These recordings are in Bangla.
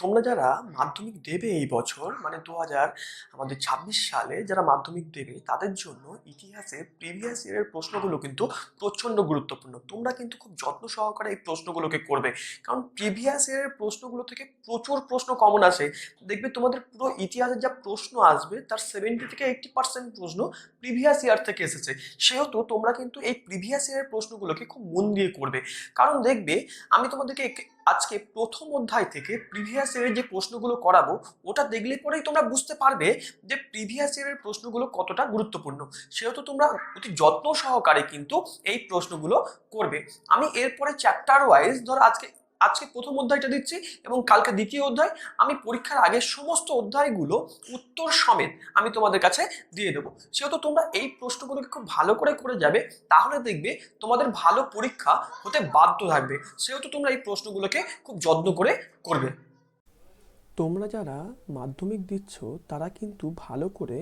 তোমরা যারা মাধ্যমিক দেবে এই বছর মানে দু হাজার আমাদের ছাব্বিশ সালে যারা মাধ্যমিক দেবে, তাদের জন্য ইতিহাসে প্রিভিয়াস ইয়ারের প্রশ্নগুলো কিন্তু প্রচণ্ড গুরুত্বপূর্ণ। তোমরা কিন্তু খুব যত্ন সহকারে এই প্রশ্নগুলোকে করবে। কারণ প্রিভিয়াস ইয়ারের প্রশ্নগুলো থেকে প্রচুর প্রশ্ন কমন আসে। দেখবে তোমাদের পুরো ইতিহাসের যা প্রশ্ন আসবে, তার সেভেন্টি থেকে এইটটি পার্সেন্ট প্রশ্ন প্রিভিয়াস ইয়ার থেকে এসেছে। সেহেতু তোমরা কিন্তু এই প্রিভিয়াস ইয়ারের প্রশ্নগুলোকে খুব মন দিয়ে করবে। কারণ দেখবে, আমি তোমাদেরকে আজকে প্রথম অধ্যায় থেকে প্রিভিয়াস ইয়ারের যে প্রশ্নগুলো করাবো, ওটা দেখলে পরেই তোমরা বুঝতে পারবে যে প্রিভিয়াস ইয়ারের প্রশ্নগুলো কতটা গুরুত্বপূর্ণ। সেহেতু তোমরা অতি যত্ন সহকারে কিন্তু এই প্রশ্নগুলো করবে। আমি এরপরে চ্যাপ্টার ওয়াইজ ধর আজকে আজকে প্রথম অধ্যায়টা দিচ্ছি এবং কালকে দ্বিতীয় অধ্যায়। আমি পরীক্ষার আগে সমস্ত অধ্যায়গুলো উত্তর সমেত আমি তোমাদের কাছে দিয়ে দেবো। সেহেতু তোমরা এই প্রশ্নগুলোকে খুব ভালো করে করে যাবে, তাহলে দেখবে তোমাদের ভালো পরীক্ষা হতে বাধ্য থাকবে। সেহেতু তোমরা এই প্রশ্নগুলোকে খুব যত্ন করে করবে। তোমরা যারা মাধ্যমিক দিচ্ছ, তারা কিন্তু ভালো করে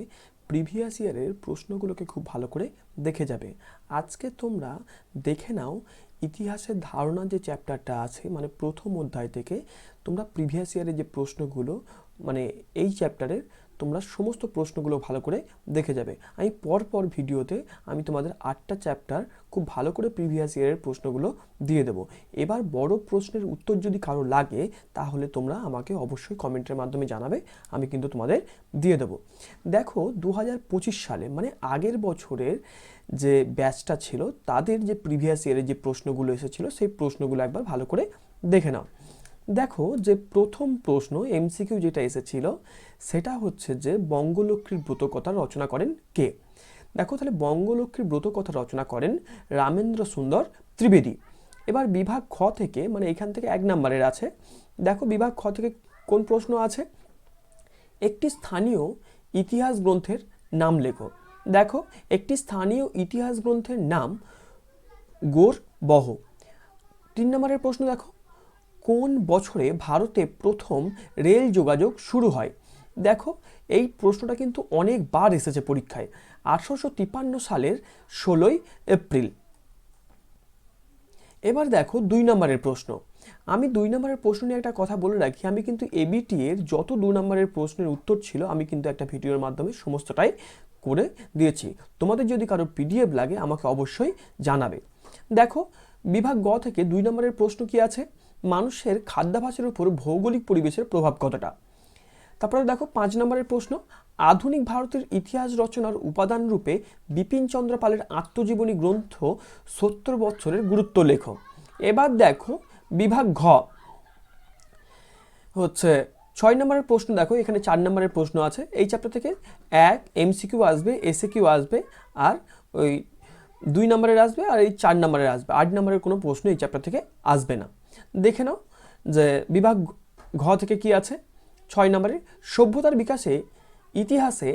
প্রিভিয়াস ইয়ারের প্রশ্নগুলোকে খুব ভালো করে দেখে যাবে। আজকে তোমরা দেখে নাও ইতিহাসের ধারণা যে চ্যাপ্টারটা আছে মানে প্রথম অধ্যায় থেকে তোমরা প্রিভিয়াস ইয়ারের যে প্রশ্নগুলো মানে এই চ্যাপ্টারের তোমরা সমস্ত প্রশ্নগুলো ভালো করে দেখে যাবে। আমি পর পর ভিডিওতে আমি তোমাদের আটটা চ্যাপ্টার খুব ভালো করে প্রিভিয়াস ইয়ারের প্রশ্নগুলো দিয়ে দেবো। এবার বড় প্রশ্নের উত্তর যদি কারও লাগে, তাহলে তোমরা আমাকে অবশ্যই কমেন্টের মাধ্যমে জানাবে, আমি কিন্তু তোমাদের দিয়ে দেবো। দেখো দু হাজার পঁচিশ সালে মানে আগের বছরের যে ব্যাচটা ছিল, তাদের যে প্রিভিয়াস ইয়ারের যে প্রশ্নগুলো এসেছিল, সেই প্রশ্নগুলো একবার ভালো করে দেখে নাও। দেখো যে প্রথম প্রশ্ন এমসিকিউ যেটা এসেছিল, সেটা হচ্ছে যে বঙ্গলক্ষ্মীর ব্রতকথা রচনা করেন কে? দেখো তাহলে বঙ্গলক্ষ্মীর ব্রতকথা রচনা করেন রামেন্দ্র সুন্দর ত্রিবেদী। এবার বিভাগ খ থেকে মানে এখান থেকে এক নম্বরের আছে, দেখো বিভাগ খ থেকে কোন প্রশ্ন আছে? একটি স্থানীয় ইতিহাস গ্রন্থের নাম লেখো। দেখো একটি স্থানীয় ইতিহাস গ্রন্থের নাম গোর বহ তিন নম্বরের প্রশ্ন দেখো কোন বছরে ভারতে প্রথম রেল যোগাযোগ শুরু হয়? দেখো, এই প্রশ্নটা কিন্তু অনেকবার এসেছে পরীক্ষায়। আঠারোশো তিপ্পান্ন সালের ষোলোই এপ্রিল। এবার দেখো দুই নম্বরের প্রশ্ন। আমি দুই নম্বরের প্রশ্ন নিয়ে একটা কথা বলে রাখি, আমি কিন্তু এবিটি এর যত দু নম্বরের প্রশ্নের উত্তর ছিল, আমি কিন্তু একটা ভিডিওর মাধ্যমে সমস্তটাই করে দিয়েছি। তোমাদের যদি কারও পিডিএফ লাগে, আমাকে অবশ্যই জানাবে। দেখো, বিভাগ গ থেকে দুই নম্বরের প্রশ্ন কি আছে? মানুষের খাদ্যাভাসের উপর ভৌগোলিক পরিবেশের প্রভাব কতটা? তারপরে দেখো, পাঁচ নম্বরের প্রশ্ন, আধুনিক ভারতের ইতিহাস রচনার উপাদান রূপে বিপিন চন্দ্র পালের আত্মজীবনী গ্রন্থ সত্তর বছরের গুরুত্ব লেখ। এবার দেখো, বিভাগ ঘ। হচ্ছে, ছয় নম্বরের প্রশ্ন দেখো, এখানে চার নম্বরের প্রশ্ন আছে, এই চ্যাপ্টার থেকে এক এমসিকিউ আসবে এসে কিউ আসবে, আর ওই দুই নম্বরের আসবে, আর এই চার নম্বরের আসবে। আট নম্বরের কোনো প্রশ্ন এই চ্যাপ্টার থেকে আসবে না। দেখে নাও যে বিভাগ ঘ থেকে কি আছে? ছয় নম্বরে, সভ্যতার বিকাশে ইতিহাসে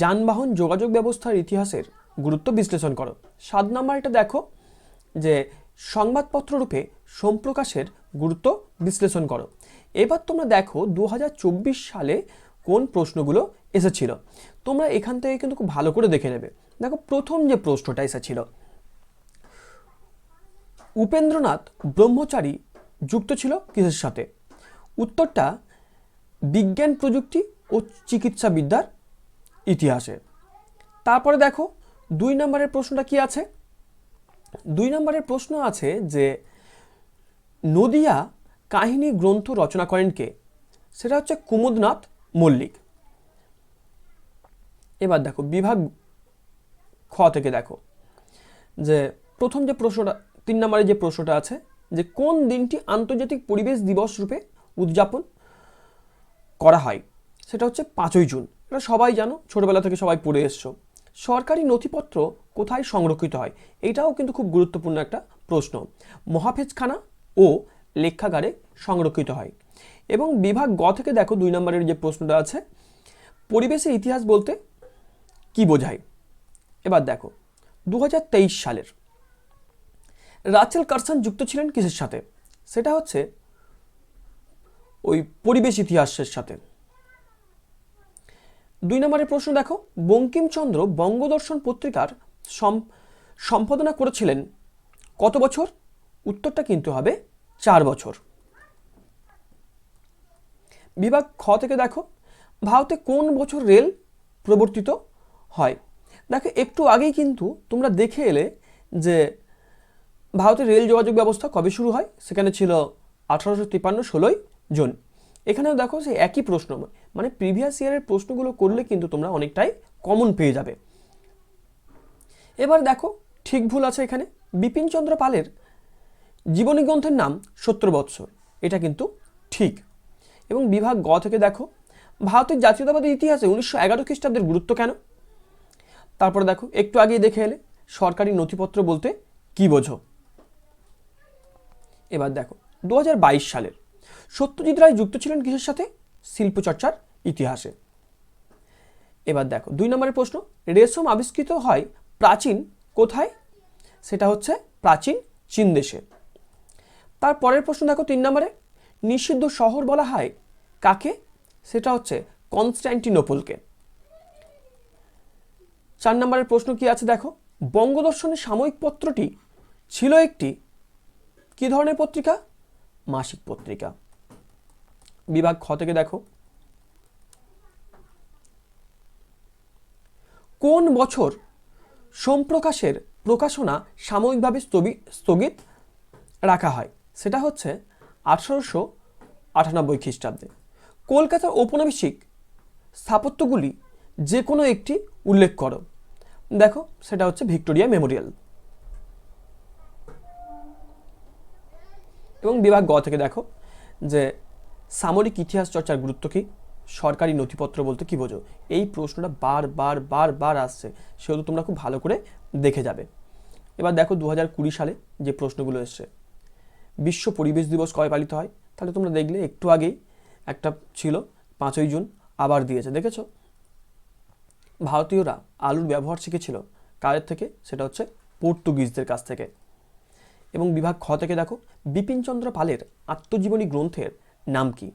যানবাহন যোগাযোগ ব্যবস্থার ইতিহাসের গুরুত্ব বিশ্লেষণ করো। সাত নম্বরটা দেখো যে সংবাদপত্র রূপে সম্প্রকাশের গুরুত্ব বিশ্লেষণ করো। এবার তোমরা দেখো দু হাজার চব্বিশ সালে কোন প্রশ্নগুলো এসেছিল। তোমরা এখান থেকে কিন্তু খুব ভালো করে দেখে নেবে। দেখো প্রথম যে প্রশ্নটা এসেছিল উপেন্দ্রনাথ ব্রহ্মচারী যুক্ত ছিল কিসের সাথে? উত্তরটা বিজ্ঞান প্রযুক্তি ও চিকিৎসাবিদ্যার ইতিহাসে। তারপরে দেখো, দুই নম্বরের প্রশ্নটা কি আছে? দুই নম্বরের প্রশ্ন আছে যে, নদিয়া কাহিনী গ্রন্থ রচনা করেন কে? সেটা হচ্ছে কুমুদনাথ মল্লিক। এবার দেখো, বিভাগ খ থেকে দেখো, যে প্রথম যে প্রশ্নটা তিন নম্বরে যে প্রশ্নটা আছে, যে কোন দিনটি আন্তর্জাতিক পরিবেশ দিবস রূপে উদযাপন করা হয়? সেটা হচ্ছে পাঁচই জুন। এটা সবাই জানো, ছোটবেলা থেকে সবাই পড়ে এসছো। সরকারি নথিপত্র কোথায় সংরক্ষিত হয়? এটাও কিন্তু খুব গুরুত্বপূর্ণ একটা প্রশ্ন। মহাফেজখানা ও লেখাগারে সংরক্ষিত হয়। এবং বিভাগ গ থেকে দেখো দুই নম্বরের যে প্রশ্নটা আছে, পরিবেশের ইতিহাস বলতে কি বোঝায়? এবার দেখো দু হাজার তেইশ সালের রাচেল কারসান যুক্ত ছিলেন কিসের সাথে? সেটা হচ্ছে ওই পরিবেশ ইতিহাসের সাথে। দুই নম্বরের প্রশ্ন দেখো, বঙ্কিমচন্দ্র বঙ্গদর্শন পত্রিকার সম- সম্পাদনা করেছিলেন কত বছর? উত্তরটা কিন্তু হবে চার বছর। বিভাগ খ থেকে দেখো, ভারতে কোন বছর রেল প্রবর্তিত হয়? দেখো, একটু আগেই কিন্তু তোমরা দেখে এলে যে ভারতের রেল যোগাযোগ ব্যবস্থা কবে শুরু হয়? সেখানে ছিল আঠারোশো তিপ্পান্ন ষোলোই জুন। এখানেও দেখো সেই একই প্রশ্ন মানে প্রিভিয়াস ইয়ারের প্রশ্নগুলো করলে কিন্তু তোমরা অনেকটাই কমন পেয়ে যাবে। এবার দেখো, ঠিক ভুল আছে এখানে। বিপিনচন্দ্র পালের জীবনী গ্রন্থের নাম সত্তর বৎসর। এটা কিন্তু ঠিক। এবং বিভাগ গ থেকে দেখো, ভারতের জাতীয়তাবাদী ইতিহাসে উনিশশো এগারো খ্রিস্টাব্দের গুরুত্ব কেন? তারপরে দেখো, একটু আগেই দেখে এলে সরকারি নথিপত্র বলতে কি বোঝো? এবার দেখো দু সালের সত্যজিৎ রায় যুক্ত ছিলেন কিসের সাথে? শিল্পচর্চার ইতিহাসে। এবার দেখো, দুই নম্বরের প্রশ্ন, রেশম আবিষ্কৃত হয় প্রাচীন কোথায়? সেটা হচ্ছে প্রাচীন চীন দেশে। তার পরের প্রশ্ন দেখো, তিন নম্বরে, নিষিদ্ধ শহর বলা হয় কাকে? সেটা হচ্ছে কনস্ট্যান্টিনোপলকে চার নম্বরের প্রশ্ন কি আছে দেখো? বঙ্গদর্শনের সাময়িক পত্রটি ছিল একটি কি ধরনের পত্রিকা? মাসিক পত্রিকা। বিভাগ খ থেকে দেখো। কোন বছর সোমপ্রকাশের প্রকাশনা সাময়িকভাবে স্থগি- স্থগিত রাখা হয়? সেটা হচ্ছে আঠারোশো আটানব্বই খ্রিস্টাব্দে। কলকাতার ঔপনিবেশিক স্থাপত্যগুলি যে কোনো একটি উল্লেখ করো। দেখো, সেটা হচ্ছে ভিক্টোরিয়া মেমোরিয়াল। এবং বিভাগ গ থেকে দেখো যে সামরিক ইতিহাস চর্চার গুরুত্ব কী? সরকারি নথিপত্র বলতে কী বোঝো? এই প্রশ্নটা বার বার বার বার আসছে। সেহেতু তোমরা খুব ভালো করে দেখে যাবে। এবার দেখো দু হাজার কুড়ি সালে যে প্রশ্নগুলো এসছে। বিশ্ব পরিবেশ দিবস কবে পালিত হয়? তাহলে তোমরা দেখলে একটু আগেই একটা ছিল, পাঁচই জুন, আবার দিয়েছে। দেখেছ? ভারতীয়রা আলুর ব্যবহার শিখেছিল। কাদের থেকে? সেটা হচ্ছে পর্তুগিজদের কাছ থেকে। এবং বিভাগ খ থেকে দেখো, বিপিনচন্দ্র পালের আত্মজীবনী গ্রন্থের নাম কি?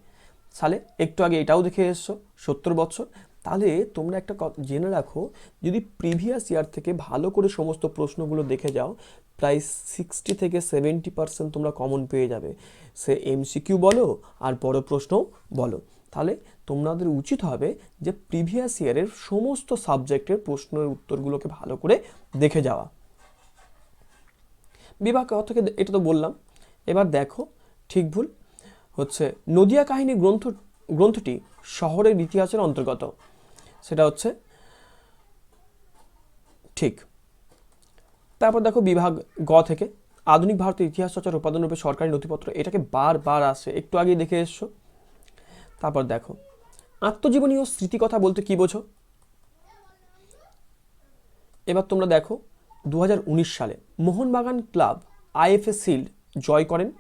সালে একটু আগে এটাও দেখে এসছো, সত্তর বছর তাহলে তোমরা একটা জেনে রাখো, যদি প্রিভিয়াস ইয়ার থেকে ভালো করে সমস্ত প্রশ্নগুলো দেখে যাও, প্রায় সিক্সটি থেকে সেভেন্টি পার্সেন্ট তোমরা কমন পেয়ে যাবে। সে এমসিকিউ বলো, আর বড় প্রশ্নও বলো। তাহলে তোমাদের উচিত হবে যে প্রিভিয়াস ইয়ারের সমস্ত সাবজেক্টের প্রশ্নের উত্তরগুলোকে ভালো করে দেখে যাওয়া। বিভাগ থেকে এটা তো বললাম। এবার দেখো, ঠিক ভুল। হচ্ছে, নদিয়া কাহিনী গ্রন্থ, গ্রন্থটি শহরের ইতিহাসের অন্তর্গত। সেটা হচ্ছে, ঠিক। তারপর দেখো বিভাগ গ থেকে, আধুনিক ভারতের ইতিহাস চর্চার উপাদান রূপে সরকারি নথিপত্র, এটাকে বারবার আসে। একটু আগেই দেখে এসছো। তারপর দেখো, আত্মজীবনী ও স্মৃতিকথা বলতে কি বোঝো? এবার তোমরা দেখো দু হাজার উনিশ সালে মোহনবাগান ক্লাব আইএফএ শিল্ড জয় করেন।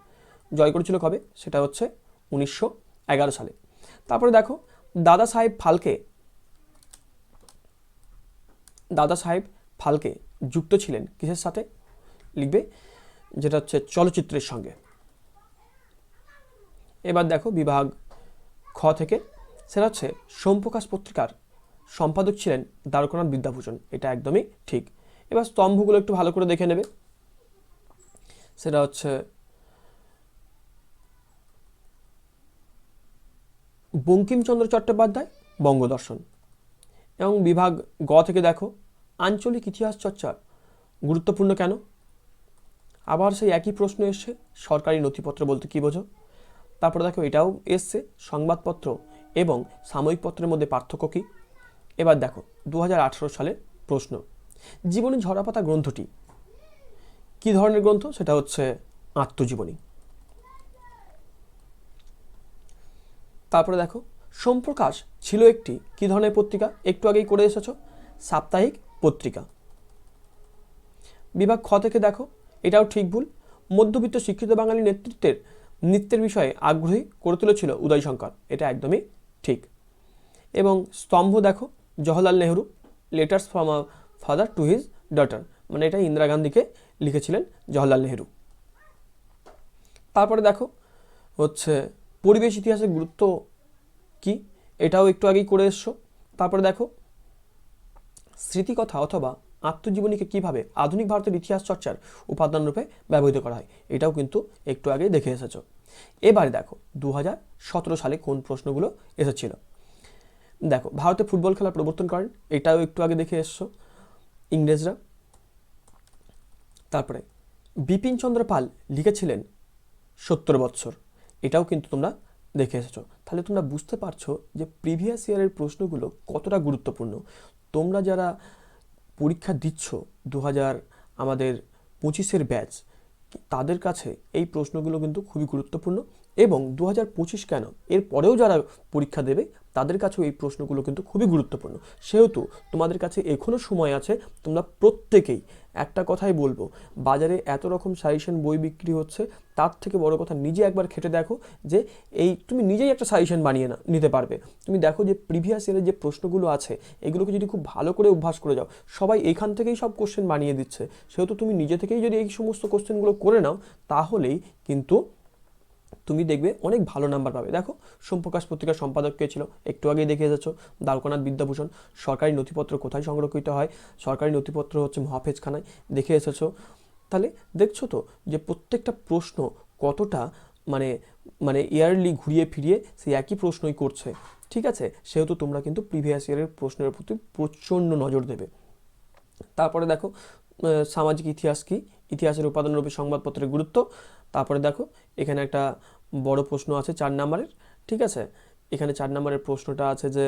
জয় করেছিল কবে? সেটা হচ্ছে উনিশশো এগারো সালে। তারপরে দেখো, দাদা সাহেব ফালকে, দাদা সাহেব ফালকে যুক্ত ছিলেন কিসের সাথে? লিখবে, যেটা হচ্ছে চলচ্চিত্রের সঙ্গে। এবার দেখো বিভাগ খ থেকে, সেটা হচ্ছে সোমপ্রকাশ পত্রিকার সম্পাদক ছিলেন দ্বারকানাথ বিদ্যাভূষণ। এটা একদমই ঠিক। এবার স্তম্ভগুলো একটু ভালো করে দেখে নেবে। সেটা হচ্ছে বঙ্কিমচন্দ্র চট্টোপাধ্যায়, বঙ্গদর্শন। এবং বিভাগ গ থেকে দেখো, আঞ্চলিক ইতিহাস চর্চা গুরুত্বপূর্ণ কেন? আবার সেই একই প্রশ্ন এসছে, সরকারি নথিপত্র বলতে কী বোঝো? তারপরে দেখো, এটাও এসছে, সংবাদপত্র এবং সাময়িক পত্রের মধ্যে পার্থক্য কী? এবার দেখো দু সালের প্রশ্ন। জীবনী ঝরাপাতা গ্রন্থটি। কী ধরনের গ্রন্থ? সেটা হচ্ছে আত্মজীবনী। তারপরে দেখো, সোমপ্রকাশ ছিল একটি। কী ধরনের পত্রিকা? একটু আগেই করে এসেছ, সাপ্তাহিক পত্রিকা। বিভাগ খ থেকে দেখো, এটাও ঠিক ভুল। মধ্যবিত্ত শিক্ষিত বাঙালি নেতৃত্বের নৃত্যের বিষয়ে আগ্রহী করে তুলেছিল উদয় শঙ্কর। এটা একদমই ঠিক। এবং স্তম্ভ দেখো, Jawaharlal Nehru letters from a father to his daughter মানে এটা ইন্দিরা গান্ধীকে লিখেছিলেন জওহরলাল নেহরু। তারপরে দেখো, হচ্ছে পরিবেশ ইতিহাসের গুরুত্ব কি, এটাও একটু আগেই করে এসছো। তারপরে দেখো, স্মৃতিকথা অথবা আত্মজীবনীকে কীভাবে আধুনিক ভারতের ইতিহাস চর্চার উপাদান রূপে ব্যবহৃত করা হয়, এটাও কিন্তু একটু আগে দেখে এসেছ। এবারে দেখো দু হাজার সতেরো সালে কোন প্রশ্নগুলো এসেছিল? দেখো, ভারতে ফুটবল খেলা প্রবর্তন করেন, এটাও একটু আগে দেখে এসছো। ইংরেজরা। তারপরে বিপিন চন্দ্র পাল লিখেছিলেন সত্তর বৎসর। এটাও কিন্তু তোমরা দেখে এসেছ। তাহলে তোমরা বুঝতে পারছ যে প্রিভিয়াস ইয়ারের প্রশ্নগুলো কতটা গুরুত্বপূর্ণ। তোমরা যারা পরীক্ষা দিচ্ছ দু হাজার আমাদের পঁচিশের ব্যাচ, তাদের কাছে এই প্রশ্নগুলো কিন্তু খুবই গুরুত্বপূর্ণ। এবং দু হাজার পঁচিশ কেন? এর পরেও যারা পরীক্ষা দেবে, তাদের কাছেও এই প্রশ্নগুলো কিন্তু খুবই গুরুত্বপূর্ণ। সেহেতু তোমাদের কাছে এখনও সময় আছে, তোমরা প্রত্যেকেই একটা কথাই বলব, বাজারে এত রকম সাজেশন বই বিক্রি হচ্ছে, তার থেকে বড় কথা নিজে একবার খেটে দেখো যে এই তুমি নিজেই একটা সাজেশন বানিয়ে না, নিতে পারবে। তুমি দেখো যে প্রিভিয়াস ইয়ারের যে প্রশ্নগুলো আছে, এগুলোকে যদি খুব ভালো করে অভ্যাস করে যাও, সবাই এখান থেকেই সব কোশ্চেন বানিয়ে দিচ্ছে। সেহেতু তুমি নিজে থেকেই যদি এই সমস্ত কোশ্চেনগুলো করে নাও, তাহলেই কিন্তু তুমি দেখবে অনেক ভালো নাম্বার পাবে। দেখো সোমপ্রকাশ পত্রিকার সম্পাদক কে ছিল? একটু আগেই দেখে এসেছ দ্বারকানাথ বিদ্যাভূষণ। সরকারি নথিপত্র কোথায় সংরক্ষিত হয়? সরকারি নথিপত্র হচ্ছে মহাফেজখানায়। দেখে এসেছ। তাহলে দেখছ তো যে প্রত্যেকটা প্রশ্ন কতটা মানে মানে ইয়ারলি ঘুরিয়ে ফিরিয়ে সেই একই প্রশ্নই করছে। ঠিক আছে? সেহেতু তোমরা কিন্তু প্রিভিয়াস ইয়ারের প্রশ্নের প্রতি প্রচণ্ড নজর দেবে। তারপরে দেখো সামাজিক ইতিহাস কি? ইতিহাসের উপাদানরূপে সংবাদপত্রের গুরুত্ব। তারপরে দেখো এখানে একটা বড় প্রশ্ন আছে চার নাম্বারের, ঠিক আছে? এখানে চার নাম্বারের প্রশ্নটা আছে যে,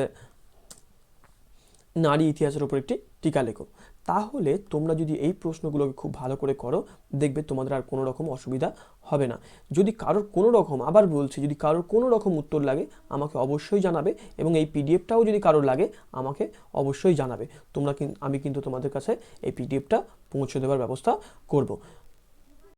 নারী ইতিহাসের উপর একটি টিকা লেখো। তাহলে তোমরা যদি এই প্রশ্নগুলোকে খুব ভালো করে করো, দেখবে তোমাদের আর কোনো রকম অসুবিধা হবে না। যদি কারোর কোনো রকম, আবার বলছি, যদি কারোর কোনো রকম উত্তর লাগে, আমাকে অবশ্যই জানাবে এবং এই পিডিএফটাও যদি কারোর লাগে, আমাকে অবশ্যই জানাবে। তোমরা আমি কিন্তু তোমাদের কাছে এই পিডিএফটা পৌঁছে দেওয়ার ব্যবস্থা করব।